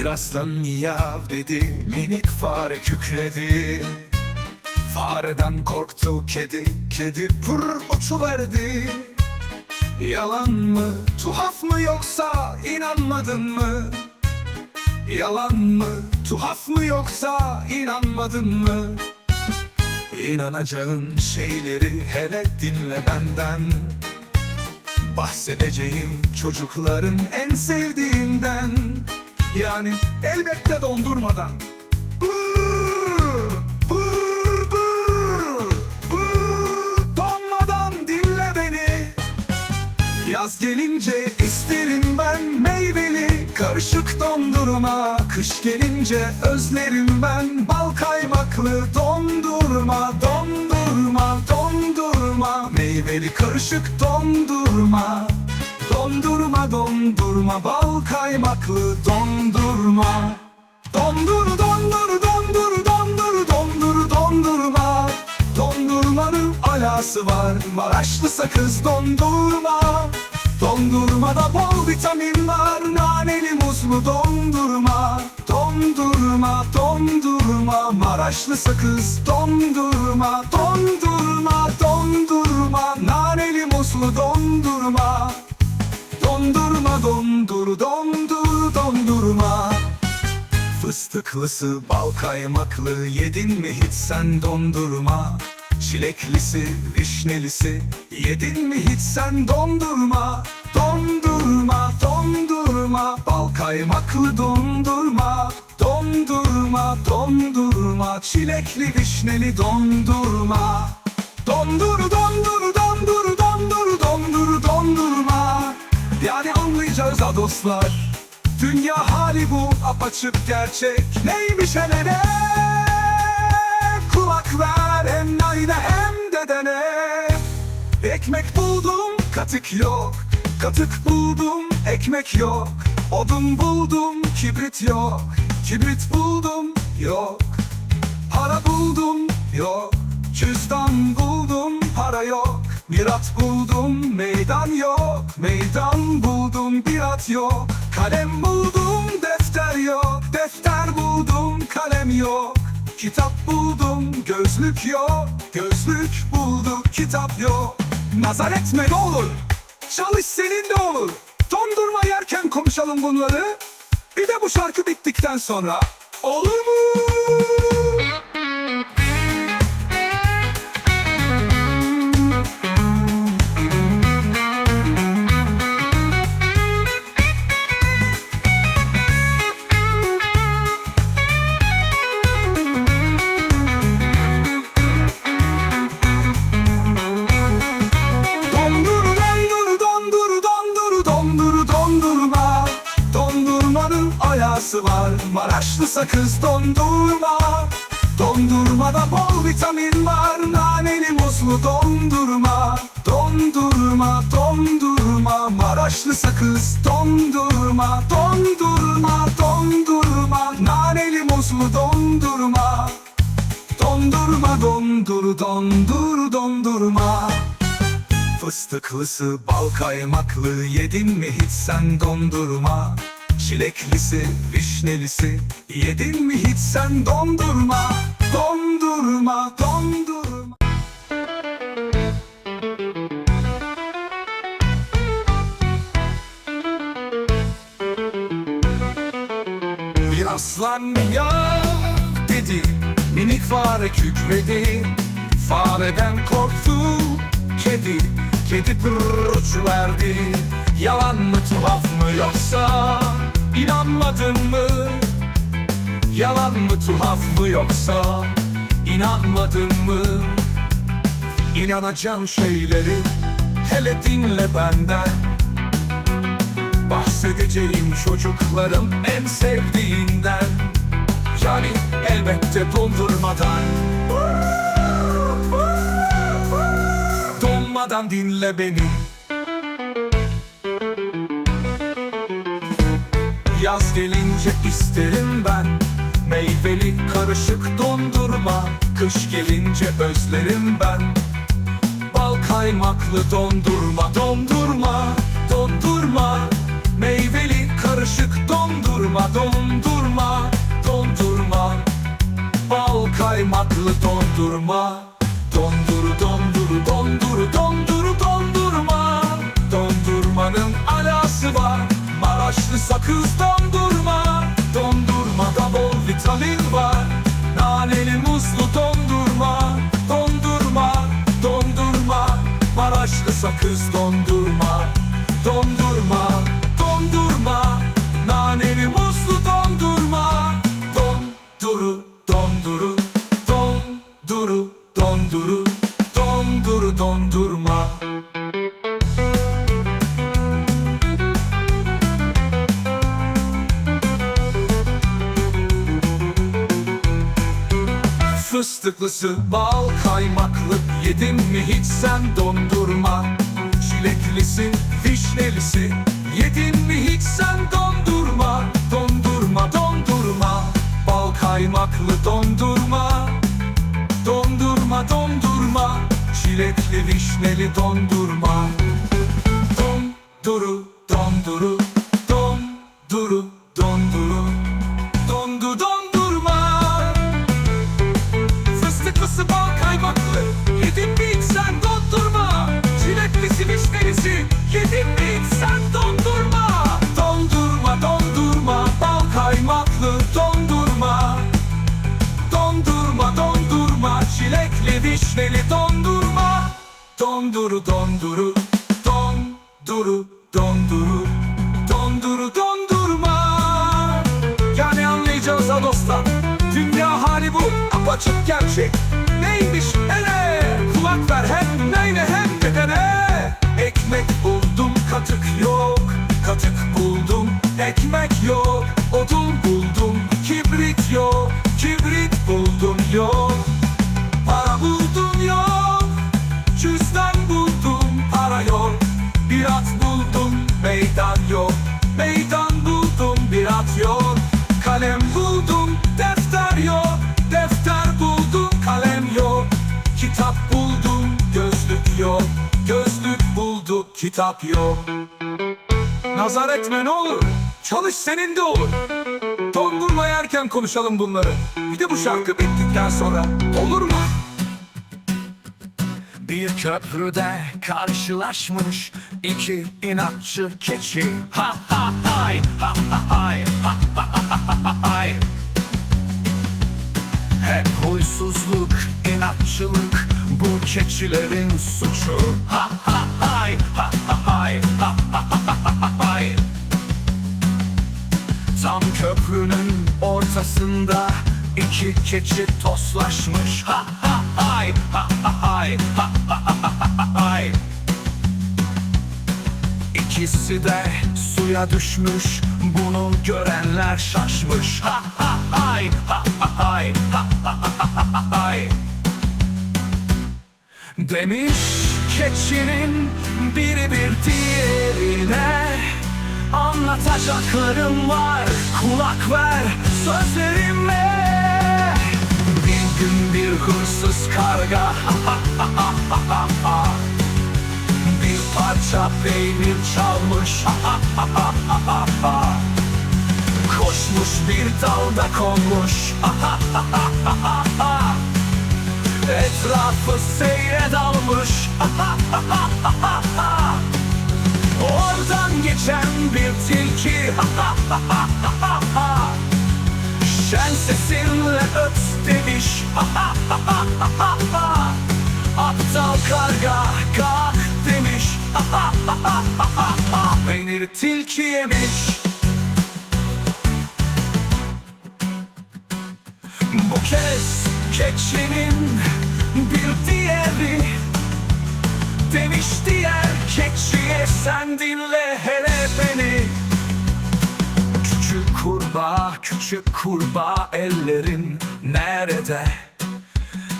Birazdan miyav dedi Minik fare kükredi Fareden korktu kedi Kedi pır uçuverdi Yalan mı, tuhaf mı yoksa inanmadın mı? Yalan mı, tuhaf mı yoksa inanmadın mı? İnanacağın şeyleri hele dinle benden Bahsedeceğim çocukların en sevdiğinden Yani elbette dondurmadan. Bıır, bıır, bıır, bıır. Donmadan dinle beni. Yaz gelince isterim ben meyveli. Karışık dondurma Kış gelince özlerim ben. Bal kaymaklı dondurma Dondurma, dondurma. Meyveli karışık dondurma Dondurma, dondurma Bal kaymaklı dondurma. Dondur, dondur, dondur, dondur, dondur, dondurma. Dondurmanın alası var Maraşlı sakız dondurma. Dondurmada bol vitamin var Naneli muzlu dondurma. Dondurma, dondurma Maraşlı sakız dondurma. Dondurma, dondurma Naneli muzlu dondurma Dondurma, dondur, dondur, dondurma. Fıstıklısı, bal kaymaklı Yedin mi hiç sen dondurma? Çileklisi, vişnelisi Yedin mi hiç sen dondurma? Dondurma, dondurma Bal kaymaklı dondurma. Dondurma, dondurma Çilekli, vişneli dondurma. Dondur, dondur, dondur, ha dostlar Dünya hali bu apaçık gerçek. Neymiş hele ne Kulak ver hem nayne hem dedene. Ekmek buldum katık yok. Katık buldum ekmek yok. Odun buldum kibrit yok. Kibrit buldum yok. Para buldum yok. Cüzdan buldum para yok Mirat buldum meydan yok. Meydan buldum birat yok. Kalem buldum defter yok. Defter buldum kalem yok. Kitap buldum gözlük yok. Gözlük bulduk kitap yok. Nazar etme ne olur. Çalış senin de olur. Dondurma yerken konuşalım bunları. Bir de bu şarkı bittikten sonra. Olur mu? Dondurmada bol vitamin var Naneli muzlu dondurma. Dondurma, dondurma Maraşlı sakız dondurma Dondurma, dondurma. Naneli muzlu dondurma. Dondurma, dondur, dondur, dondurma. Fıstıklısı, bal kaymaklı Yedin mi hiç sen dondurma Çileklisi, vişnelisi Yedin mi hiç sen? Dondurma Dondurma, dondurma. Bir aslan miyav dedi Minik fare kükredi. Fareden korktu kedi Kedi pırr verdi. Yalan mı tuhaf mı yoksa inanmadın mı? Yalan mı tuhaf mı yoksa inanmadın mı? İnanacağım şeyleri hele dinle benden Bahsedeceğim çocuklarım en sevdiğinden Yani elbette dondurmadan Donmadan dinle beni Yaz gelince isterim ben. Meyveli karışık dondurma Kış gelince özlerim ben. Bal kaymaklı dondurma Dondurma, dondurma. Meyveli karışık dondurma dondurma dondurma. Bal kaymaklı dondurma. Donduru donduru donduru donduru dondurma. Dondurmanın alası var Maraşlı sakız dondurma Dondurmada bol vitamin var Naneli muzlu dondurma Dondurma, dondurma. Maraşlı sakız dondurma Dondurma, Fıstıklısı bal kaymaklı. Yedin mi hiç sen dondurma? Çileklisi vişnelisi Yedin mi hiç sen dondurma? Dondurma dondurma. Bal kaymaklı dondurma. Dondurma dondurma. Çilekli vişneli dondurma Donduru donduru Donduru donduru. Donduru dondurma. Yani anlayacağız ha dostlar. Dünya hali bu apaçık gerçek. Neymiş hele? Kulak ver hem neyne hem bedene. Ekmek buldum katık yok. Katık buldum ekmek yok. Odun buldum kitap yok. Nazar etme ne olur Çalış senin de olur. Dondurma yerken konuşalım bunları. Bir de bu şarkı bittikten sonra Olur mu? Bir köprüde karşılaşmış iki inatçı keçi. Ha ha hay ha ha hay ha ha ha ha hay. Hep huysuzluk, inatçılık bu keçilerin suçu. Ha ortasında iki keçi toslaşmış Ha ha hay ha ha hay ha ha ha hay İkisi de suya düşmüş Bunu görenler şaşmış Ha ha hay ha ha hay ha ha ha hay Demiş keçinin biri bir diğerine Anlatacaklarım var. Kulak ver sözlerime. Bir gün bir hırsız karga. Bir parça peynir çalmış. Koşmuş bir dalda konmuş. Etrafı seyre dalmış Oradan geçen bir tilki. Şen sesinle öt demiş. Aptal karga kalk demiş. Peyniri tilki yemiş. Bu kez keçinin bir diğeri Demiş diğer keçiye sen dinle hele beni Küçük kurbağa, küçük kurbağa ellerin nerede?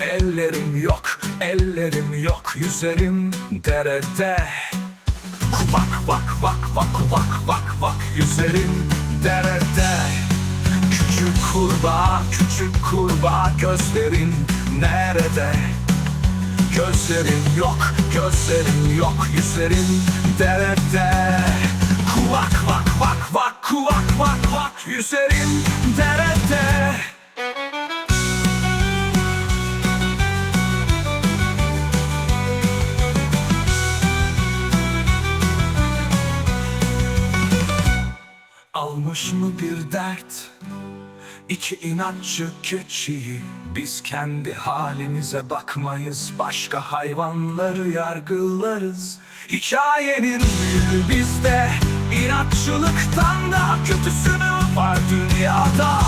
Ellerim yok, ellerim yok, yüzerim derede Vak vak vak vak vak vak vak yüzerim derede Küçük kurbağa, küçük kurbağa gözlerin nerede? Gözlerin yok, gözlerin yok, yüzlerin derede. Kuvak vak vak vak kuvak bak bak yüzerim derede. Almış mı bir dert İki inatçı keçiyi Biz kendi halimize bakmayız. Başka hayvanları yargılarız. Hikayenin büyüğü bizde. İnatçılıktan da kötüsü mü var dünyada?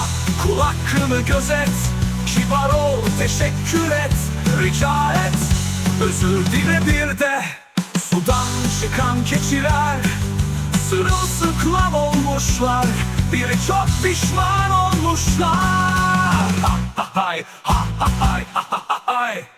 Kul hakkını gözet Kibar ol teşekkür et Rica et. Özür dile bir de. Sudan çıkan keçiler Sırılsıklam olmuşlar Biri çok pişman olmuşlar. Ha ha hay ha ha hay ha ha hay